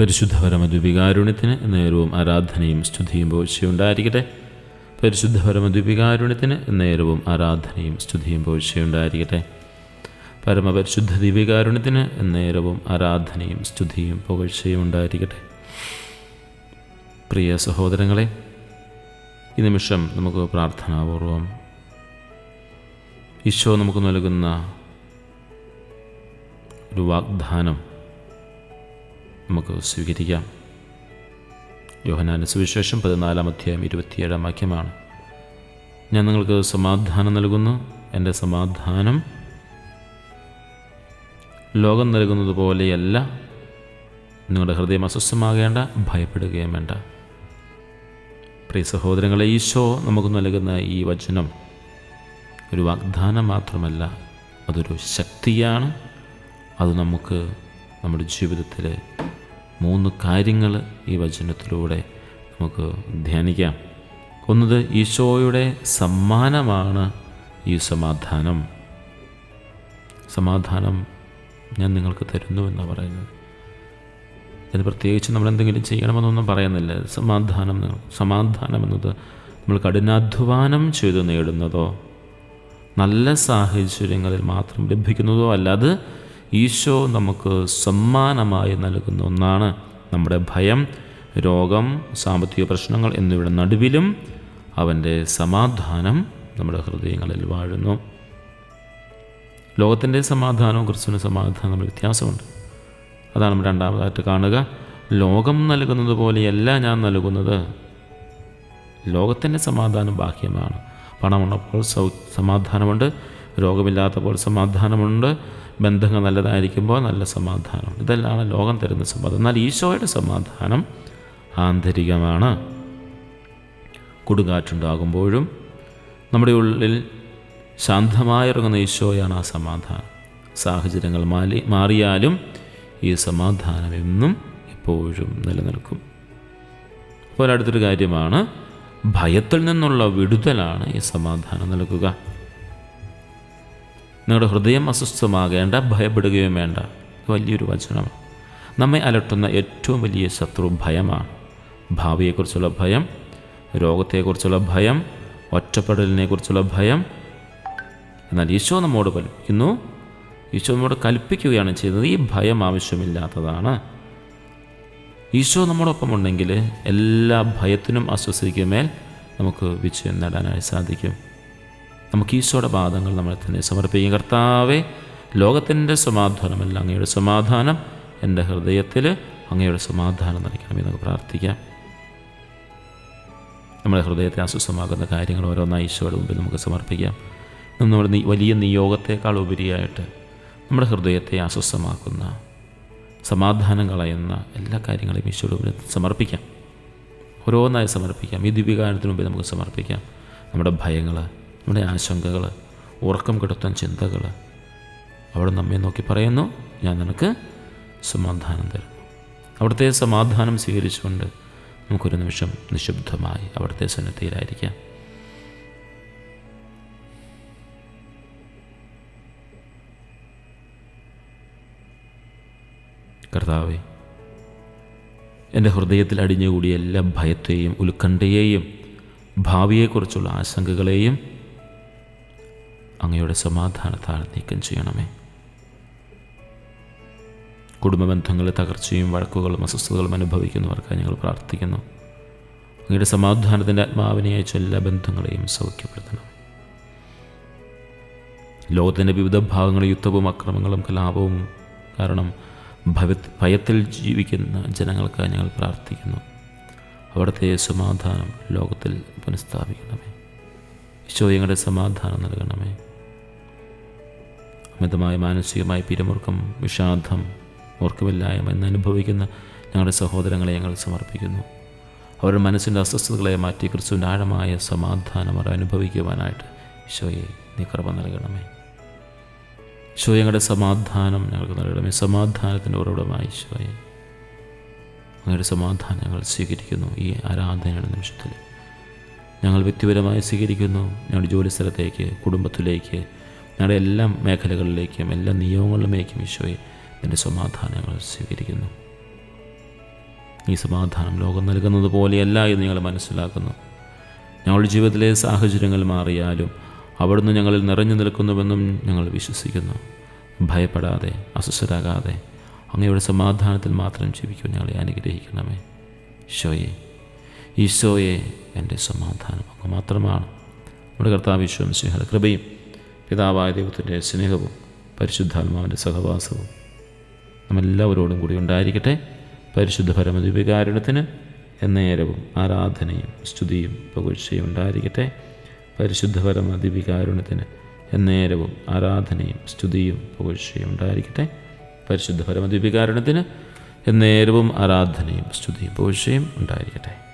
പരിശുദ്ധ പരമദ്വികാരുണ്യത്തിന് നേരവും ആരാധനയും സ്തുതിയും പോഴ്ചയുണ്ടായിരിക്കട്ടെ. പരിശുദ്ധ പരമദ്വികാരുണ്യത്തിന് നേരവും ആരാധനയും സ്തുതിയും പോഴ്ചയുണ്ടായിരിക്കട്ടെ. പരമപരിശുദ്ധ ദിവ്യകാരുണ്യത്തിന് നേരവും ആരാധനയും സ്തുതിയും പുകഴ്ചയും ഉണ്ടായിരിക്കട്ടെ പ്രിയ സഹോദരങ്ങളെ ഈ നിമിഷം നമുക്ക് പ്രാർത്ഥനാപൂർവം ഈശോ നമുക്ക് നൽകുന്ന ഒരു വാഗ്ദാനം നമുക്ക് സ്വീകരിക്കാം. യോഹനാന സുവിശേഷം പതിനാലാം അധ്യായം ഇരുപത്തിയേഴാം വാക്യമാണ്. ഞാൻ നിങ്ങൾക്ക് സമാധാനം നൽകുന്നു. എന്റെ സമാധാനം ലോകം നൽകുന്നത് പോലെയല്ല. നിങ്ങളുടെ ഹൃദയം അസ്വസ്ഥമാകേണ്ട ഭയപ്പെടുകയും വേണ്ട. പ്രിയ സഹോദരങ്ങളെ ഈശോ നമുക്ക് നൽകുന്ന ഈ വചനം ഒരു വാഗ്ദാനം മാത്രമല്ല അതൊരു ശക്തിയാണ്. അത് നമുക്ക് നമ്മുടെ ജീവിതത്തിൽ മൂന്ന് കാര്യങ്ങൾ ഈ വചനത്തിലൂടെ നമുക്ക് ധ്യാനിക്കാം. ഒന്നത് ഈശോയുടെ സമ്മാനമാണ് ഈ സമാധാനം. സമാധാനം ഞാൻ നിങ്ങൾക്ക് തരുന്നു എന്നാണ് പറയുന്നത്. ഇത് പ്രത്യേകിച്ച് നമ്മൾ എന്തെങ്കിലും ചെയ്യണമെന്നൊന്നും പറയുന്നില്ല. സമാധാനം സമാധാനം എന്നത് നമ്മൾ കഠിനാധ്വാനം ചെയ്ത് നേടുന്നതോ നല്ല സാഹചര്യങ്ങളിൽ മാത്രം ലഭിക്കുന്നതോ അല്ലാതെ ഈശോ നമുക്ക് സമ്മാനമായി നൽകുന്ന ഒന്നാണ്. നമ്മുടെ ഭയം രോഗം സാമ്പത്തിക പ്രശ്നങ്ങൾ എന്നിവയുടെ നടുവിലും അവന്റെ സമാധാനം നമ്മുടെ ഹൃദയങ്ങളിൽ വാഴുന്നു. ലോകത്തിന്റെ സമാധാനവും ക്രിസ്തുവിന്റെ സമാധാനം തമ്മിൽ വ്യത്യാസമുണ്ട്. അതാണ് നമ്മൾ രണ്ടാമതായിട്ട് കാണുക. ലോകം നൽകുന്നത് പോലെയല്ല ഞാൻ നൽകുന്നത്. ലോകത്തിന്റെ സമാധാനം ബാഹ്യമാണ്. പണമുള്ളപ്പോൾ സൗ സമാധാനമുണ്ട്. രോഗമില്ലാത്തപ്പോൾ സമാധാനമുണ്ട്. ബന്ധങ്ങൾ നല്ലതായിരിക്കുമ്പോൾ നല്ല സമാധാനം. ഇതെല്ലാം ലോകം തരുന്ന സമാധാനം. എന്നാൽ ഈശോയുടെ സമാധാനം ആന്തരികമാണ്. കൊടുങ്കാറ്റുണ്ടാകുമ്പോഴും നമ്മുടെ ഉള്ളിൽ ശാന്തമായിറങ്ങുന്ന ഈശോയാണ് ആ സമാധാനം. സാഹചര്യങ്ങൾ മാലി മാറിയാലും ഈ സമാധാനം എന്നും എപ്പോഴും നിലനിൽക്കും. അപ്പോൾ അടുത്തൊരു കാര്യമാണ് ഭയത്തിൽ നിന്നുള്ള വിടുതലാണ് ഈ സമാധാനം നൽകുക. നിങ്ങളുടെ ഹൃദയം അസ്വസ്ഥമാകേണ്ട ഭയപ്പെടുകയും വേണ്ട. വലിയൊരു വചനമാണ്. നമ്മെ അലട്ടുന്ന ഏറ്റവും വലിയ ശത്രു ഭയമാണ്. ഭാവിയെക്കുറിച്ചുള്ള ഭയം രോഗത്തെക്കുറിച്ചുള്ള ഭയം ഒറ്റപ്പെടലിനെക്കുറിച്ചുള്ള ഭയം. എന്നാൽ ഈശോ നമ്മോട് കൽപ്പിക്കുന്നു ഈശോ നമ്മോട് കൽപ്പിക്കുകയാണ് ചെയ്യുന്നത്. ഈ ഭയം ആവശ്യമില്ലാത്തതാണ്. ഈശോ നമ്മോടൊപ്പം ഉണ്ടെങ്കിൽ എല്ലാ ഭയത്തിനും അസ്വസ്ഥതയ്ക്കുമേൽ നമുക്ക് വിജയം നേടാനായി സാധിക്കും. നമുക്ക് ഈശോയുടെ പാദങ്ങൾ നമ്മൾ തന്നെ സമർപ്പിക്കും. കർത്താവെ ലോകത്തിന്റെ സമാധാനമല്ല അങ്ങയുടെ സമാധാനം എന്റെ ഹൃദയത്തിൽ അങ്ങയുടെ സമാധാനം നൽകണമെന്ന് നമുക്ക് പ്രാർത്ഥിക്കാം. നമ്മുടെ ഹൃദയത്തെ അസ്വസ്ഥമാക്കുന്ന കാര്യങ്ങൾ ഓരോന്നായി ഈശോയുടെ മുമ്പിൽ നമുക്ക് സമർപ്പിക്കാം. നമ്മുടെ വലിയ നിയോഗത്തെക്കാൾ ഉപരിയായിട്ട് നമ്മുടെ ഹൃദയത്തെ അസ്വസ്ഥമാക്കുന്ന സമാധാനം കളയുന്ന എല്ലാ കാര്യങ്ങളെയും ഈശോയുടെ മുമ്പിൽ സമർപ്പിക്കാം. ഓരോന്നായി സമർപ്പിക്കാം. ഈ ദിവ്യകാരത്തിന് മുമ്പിൽ നമുക്ക് സമർപ്പിക്കാം. നമ്മുടെ ഭയങ്ങൾ നമ്മുടെ ആശങ്കകൾ ഉറക്കം കെടുത്താൻ ചിന്തകൾ അവിടെ നമ്മെ നോക്കി പറയുന്നു ഞാൻ നിനക്ക് സമാധാനം തരുന്നു. അവിടുത്തെ സമാധാനം സ്വീകരിച്ചുകൊണ്ട് നമുക്കൊരു നിമിഷം നിശബ്ദമായി അവിടുത്തെ സന്നദ്ധയിലായിരിക്കാം കർത്താവെ എന്റെ ഹൃദയത്തിൽ അടിഞ്ഞുകൂടിയ എല്ലാ ഭയത്തെയും ഉത്കണ്ഠയെയും ഭാവിയെക്കുറിച്ചുള്ള ആശങ്കകളെയും അങ്ങയുടെ സമാധാനത്താൽ നീക്കം ചെയ്യണമേ. കുടുംബ ബന്ധങ്ങളിൽ തകർച്ചയും വഴക്കുകളും അസ്വസ്ഥതകളും അനുഭവിക്കുന്നവർക്കായി ഞങ്ങൾ പ്രാർത്ഥിക്കുന്നു. അങ്ങയുടെ സമാധാനത്തിന്റെ ആത്മാവിനെ അയച്ച എല്ലാ ബന്ധങ്ങളെയും സൗഖ്യപ്പെടുത്തണം. ലോകത്തിന്റെ വിവിധ ഭാഗങ്ങളിൽ യുദ്ധവും അക്രമങ്ങളും കലാപവും കാരണം ഭയ ഭയത്തിൽ ജീവിക്കുന്ന ജനങ്ങൾക്കായി ഞങ്ങൾ പ്രാർത്ഥിക്കുന്നു. അവിടുത്തെ സമാധാനം ലോകത്തിൽ പുനഃസ്ഥാപിക്കണമേ. ഈശോ ഞങ്ങളുടെ സമാധാനം നൽകണമേ. അമിതമായ മാനസികമായ പിരിമുറുക്കം വിഷാദം ഓർക്കമില്ലായ്മ എന്ന് അനുഭവിക്കുന്ന ഞങ്ങളുടെ സഹോദരങ്ങളെ ഞങ്ങൾ സമർപ്പിക്കുന്നു. അവരുടെ മനസ്സിന്റെ അസ്വസ്ഥതകളെ മാറ്റി ക്രിസ്തുവിന്റെ ആഴമായ സമാധാനം അവർ അനുഭവിക്കുവാനായിട്ട് ഈശോയെ നീ കൃപ നൽകണമേ. ഈശോ ഞങ്ങളുടെ സമാധാനം ഞങ്ങൾക്ക് നൽകണമേ. സമാധാനത്തിന്റെ ഉറവിടമായ ഈശോയെ അങ്ങയുടെ സമാധാനം ഞങ്ങൾ സ്വീകരിക്കുന്നു ഈ ആരാധനയുടെ നിമിഷത്തിൽ. ഞങ്ങൾ വ്യക്തിപരമായി സ്വീകരിക്കുന്നു. ഞങ്ങളുടെ ജോലി സ്ഥലത്തേക്ക് കുടുംബത്തിലേക്ക് ഞങ്ങളുടെ എല്ലാ മേഖലകളിലേക്കും എല്ലാ നിയമങ്ങളിലേക്കും ഈശോയെ നിന്റെ സമാധാനങ്ങൾ സ്വീകരിക്കുന്നു. ഈ സമാധാനം ലോകം നൽകുന്നത് പോലെയല്ല എന്ന് ഞങ്ങൾ മനസ്സിലാക്കുന്നു. ഞങ്ങളുടെ ജീവിതത്തിലെ സാഹചര്യങ്ങൾ മാറിയാലും അവിടുന്ന് ഞങ്ങളിൽ നിറഞ്ഞു നിൽക്കുന്നുവെന്നും ഞങ്ങൾ വിശ്വസിക്കുന്നു. ഭയപ്പെടാതെ അസ്വസ്ഥരാകാതെ അങ്ങയുടെ സമാധാനത്തിൽ മാത്രം ജീവിക്കും ഞങ്ങളെ അനുഗ്രഹിക്കണമേ. ഈശോയെ ഈശോയെ എന്റെ സമാധാനം അങ്ങ് മാത്രമാണ്. നമ്മുടെ കർത്താവ് വിശ്വം സ്നേഹ കൃപയും പിതാവായ ദൈവത്തിന്റെ സ്നേഹവും പരിശുദ്ധാത്മാവിന്റെ സഹവാസവും നമ്മെല്ലാവരോടും കൂടി ഉണ്ടായിരിക്കട്ടെ. പരിശുദ്ധ പരമദിവികാരുണത്തിന് എന്നേരവും ആരാധനയും സ്തുതിയും പകുഴ്ചയും ഉണ്ടായിരിക്കട്ടെ. പരിശുദ്ധ പരമദിവികാരുണത്തിന് എന്നേരവും ആരാധനയും സ്തുതിയും പകുഴ്ചയും ഉണ്ടായിരിക്കട്ടെ. പരിശുദ്ധ പരമദിവികാരുണത്തിന് എന്നേരവും ആരാധനയും സ്തുതിയും പകുഴ്ചയും ഉണ്ടായിരിക്കട്ടെ.